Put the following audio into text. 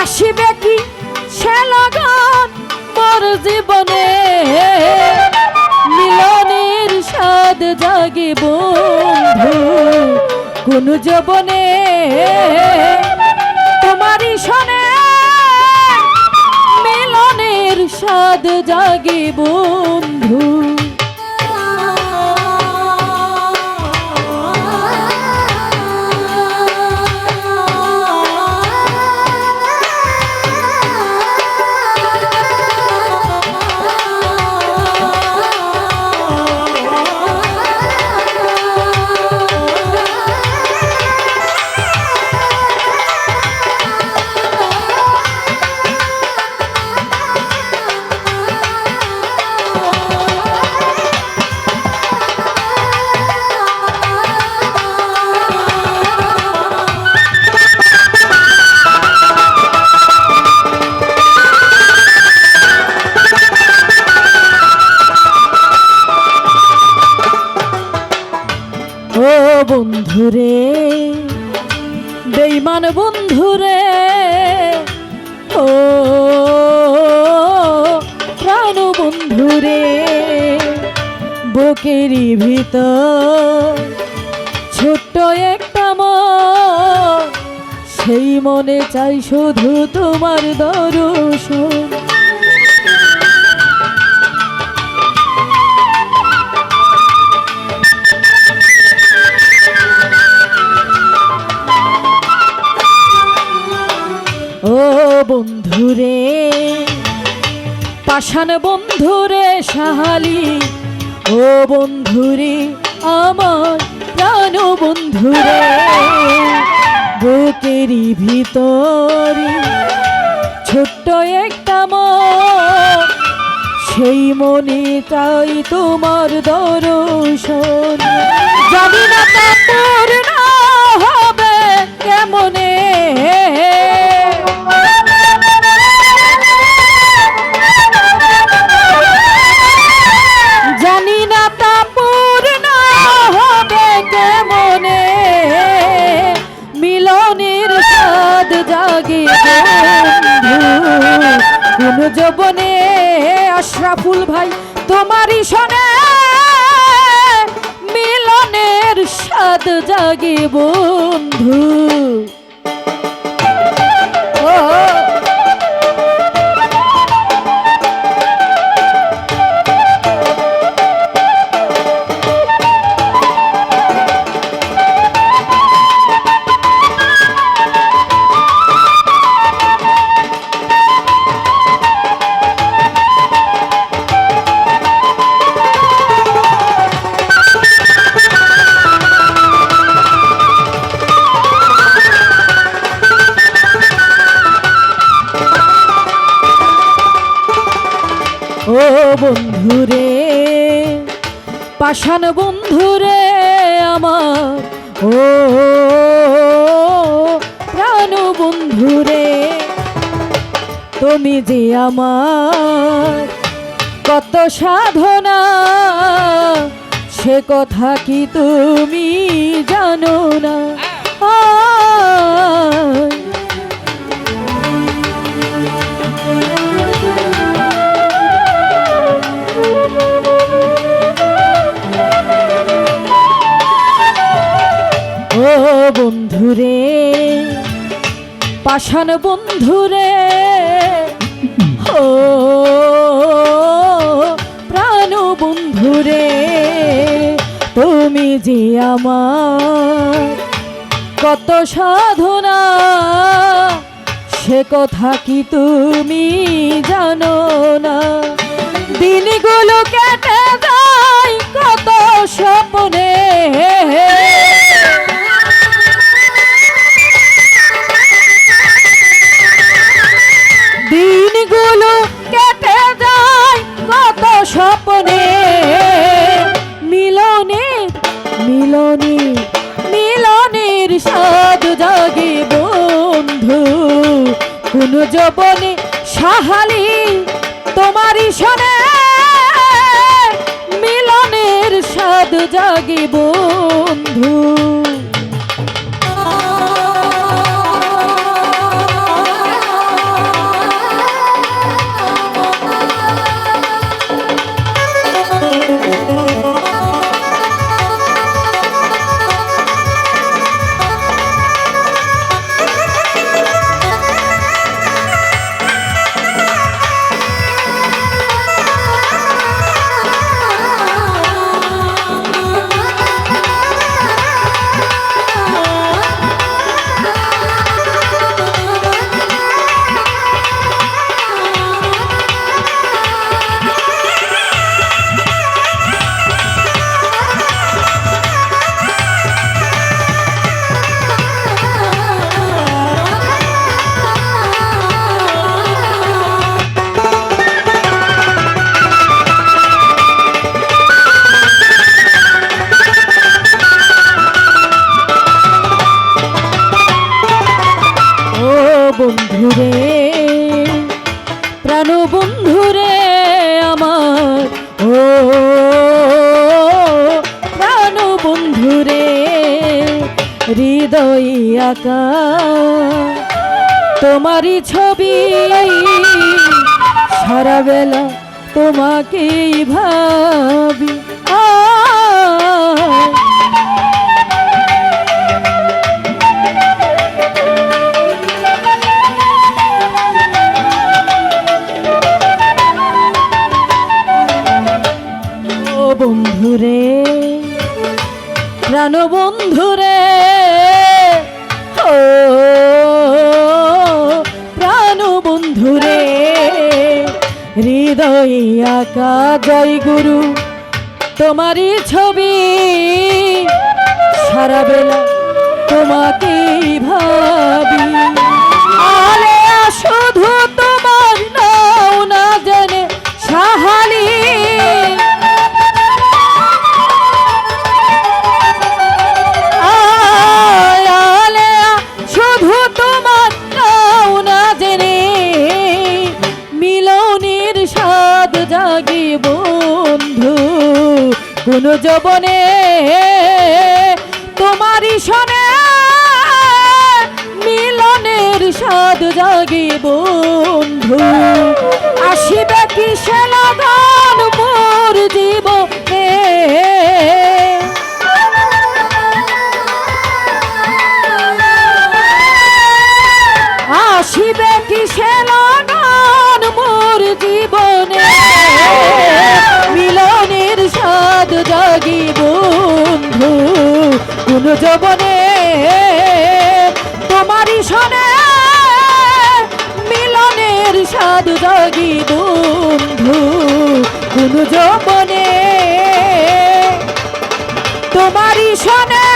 আসিবে কি সে লগন মোর জীবনে? মিলনের স্বাদ জাগে বন্ধু, কোন যবনে? তোমারই শোনে, মিলনের স্বাদ জাগে বন্ধু। বন্ধুরে বেইমান বন্ধুরে ও প্রাণ বন্ধুরে বুকেরই ভিতর ছোট্ট একটা মন, সেই মনে চাই শুধু তোমার দর্শন বন্ধুরে, পাষাণ বন্ধুরে সাহালি, ও বন্ধুরে, আমার প্রাণ বন্ধুরে বুকেরই ভিতরে ছোট্ট একটা মন সেই মনে চাই তোমার দর্শন। জানি না তা হবে, কেমনে? যবনে আশরাফুল ভাই তোমারই শোনে মিলনের স্বাদ জাগে বন্ধু। বন্ধুরে, পাষাণ বন্ধুরে আমার, ও প্রাণ বন্ধুরে, তুমি যে আমার কত সাধনা, সে কথা কি তুমি জানো না? পাষাণ বন্ধুরে প্রাণ বন্ধুরে তুমি যে আমার কত সাধনা, সে কথা কি তুমি জানো না? দিনগুলো কেটে যায়, কত স্বপ্নে মিলনের সাধ জাগে বন্ধু কোন যবনে সাহালি তোমারই শোনে। মিলনের সাধ জাগে বন্ধু। মনে হৃদয় আঁকা। তোমারই ছবি সারাবেলা তোমাকেই ভাবি। হৃদয় আকা জয় গুরু তোমারই ছবি। সারা বেলা তোমাকেই ভাবি। শুধু তোমার কোন যবনে তোমারই শোনে মিলনের স্বাদ জাগি বন্ধু। আসিবে কি সে লগন মোর জীবনে? জাগি বন্ধু কোন যবনে তোমারই শোনে মিলনের সাধু জাগি বন্ধু কোন যবনে তোমারই শোনে